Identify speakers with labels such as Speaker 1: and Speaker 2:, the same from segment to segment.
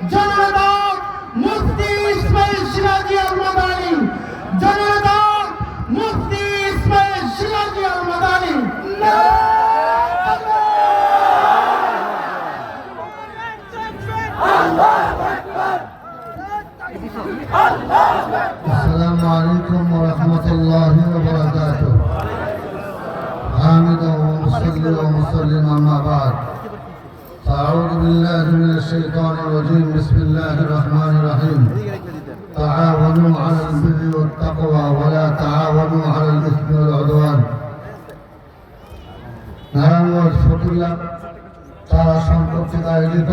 Speaker 1: জনতা মুফতি ইসমাইল সিরাজি আল মাদানি জনতা মুফতি ইসমাইল সিরাজি আল মাদানি
Speaker 2: السلام عليكم ورحمة الله وبركاته حامد ومصلي ومسلم أما بعد فأعوذ بالله من الشيطان الرجيم بسم الله الرحمن الرحيم تعاونوا على البر والتقوى ولا تعاونوا على الإثم والعدوان নারায়ণগঞ্জ ফতুল্লা তারা সম্পর্কিত আয়োজিত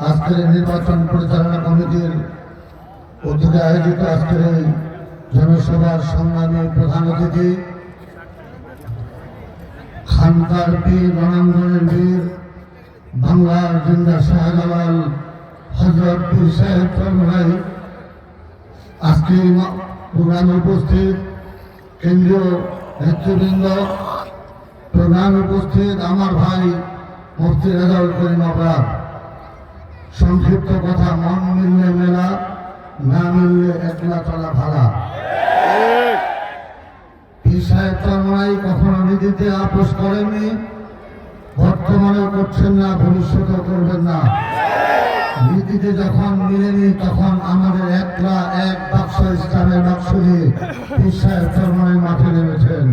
Speaker 2: আজকের নির্বাচন পরিচালনা কমিটির উদ্যোগে আয়োজিত আজকের এই জনসভার সংগ্রামী প্রধান অতিথি খানকার পীর রণাঙ্গনের বীর বাংলার জিন্দা শাহজালাল, হজরত পীর সাহেব চরমাই আজকে প্রোগ্রামে উপস্থিত, কেন্দ্রীয় নেতৃবৃন্দ প্রোগ্রামে উপস্থিত আমার ভাই মুফতি রেজাউল করিম আবরার। সংক্ষিপ্ত কথা, মন মিললে মেলা, না মিললে একলা চলা ভালা। পীর সাহেব চরমাই কখনো নীতিতে আপোষ করেননি। বর্তমানেও করছেন না, ভবিষ্যতেও করবেন না। নীতিতে যখন মিলেনি, তখন আমাদের একলা এক বাক্স ইসলামের বাক্স পীর সাহেব মাঠে নেমেছেন।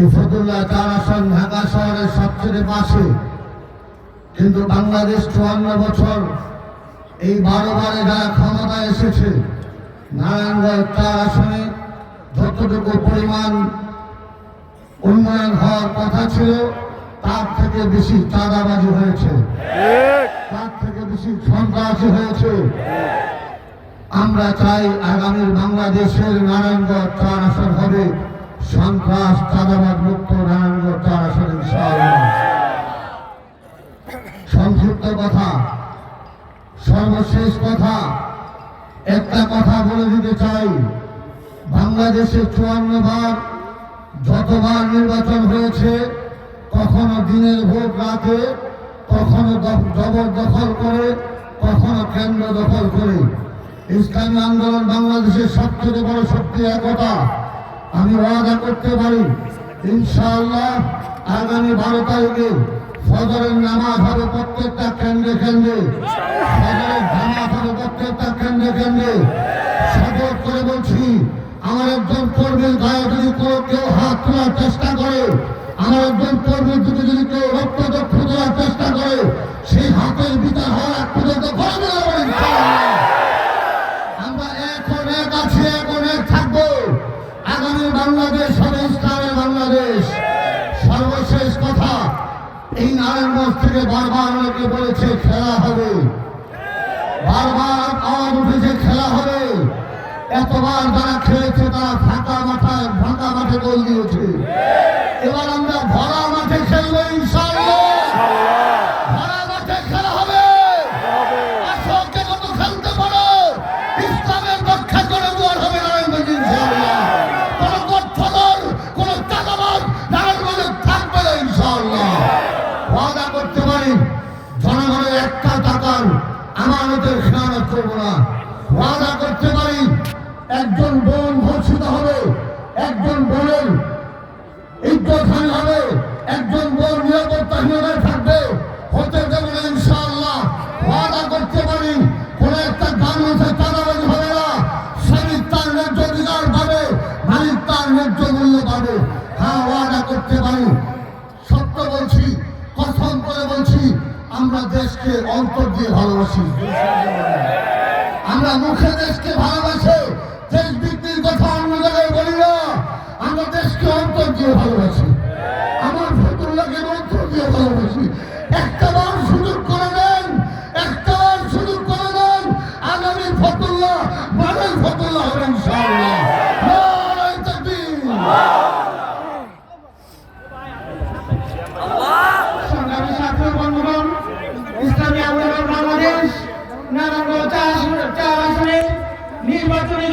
Speaker 2: এই ফতুল্লাহ চার আসন ঢাকা শহরের সবচেয়ে পাশে। কিন্তু বাংলাদেশ চুয়ান্ন বছর এই বারো বারে যারা ক্ষমতায় এসেছে, নারায়ণগঞ্জ চার আসনে যতটুকু পরিমাণ উন্নয়ন হওয়ার কথা ছিল তার থেকে বেশি চাঁদাবাজি হয়েছে। তার থেকে বেশি সন্ত্রাসী হয়েছে। আমরা চাই আগামীর বাংলাদেশের নারায়ণগঞ্জ চার আসন হবে সন্ত্রাস চাঁদাবাদ মুক্ত নারায়ণগঞ্জ চার আসন সংক্ষিপ্ত কথা, সর্বশেষ কথা, একটা কথা বলে দিতে চাই। বাংলাদেশে চুয়ান্ন বার যতবার নির্বাচন হয়েছে কখনো দিনের ভোট রাতে কখনো জবরদখল করে, কখনো কেন্দ্র দখল করে। ইসলামী আন্দোলন বাংলাদেশের সবচেয়ে বড় শক্তি একতা। আমি ওয়াদা করতে পারি, ইনশাআল্লাহ আগামী বারো তারিখে সদরের নামাজ হবে প্রত্যেকটা কেন্দ্রে কেন্দ্রে। সদরের জামাত হবে প্রত্যেকটা কেন্দ্রে কেন্দ্রে। সদর করে বলছি, আমার একজন কর্মীর গায়ে যদি কেউ হাত তোলার চেষ্টা করে আমার একজন কর্মীর দিকে যদি কেউ রক্ত চক্ষু চেষ্টা করে, সেই হাতের বিচার হওয়ার এক পর্যন্ত ইনশাআল্লাহ। আমরা। এক আছি এখন এক থাকব। আগামী সর্বশেষ কথা, এই নারায়ণগঞ্জ থেকে বারবার অনেকে বলেছে খেলা হবে। বারবার আওয়াজ উঠেছে খেলা হবে। এতবার যারা খেলেছে তারা ফাঁকা মাথায়, ফাঁকা মাঠে গোল দিয়েছে। আমানতের খেয়ানত করব না। ওয়াদা করতে পারি, একজন বোন ঘোষিত হবে, একজন বোনের ইজ্জতহানি হবে, একজন বোন নিরাপত্তাহীনতায় থাকবে, হতে দেবে না ইনশাআল্লাহ। ওয়াদা করতে পারি, কোন একটা গার্মেন্টসে চাঁদাবাজি হবে না শ্রমিক তার ন্যায্য অধিকার পাবে, মালিক তার ন্যায্য মূল্য পাবে। হ্যাঁ ওয়াদা করতে পারি। আমরা দেশকে অন্তর দিয়ে ভালোবাসি। আমরা মুখে দেশকে ভালোবাসে, দেশ বিক্রির কথা অন্য জায়গায় বলি না, আমরা দেশকে অন্তর দিয়ে ভালোবাসি। আমার ভেতর লাগে অন্তর দিয়ে ভালোবাসি। একটা বার সুযোগ
Speaker 1: নারায়ণগঞ্জ আসনে নির্বাচনী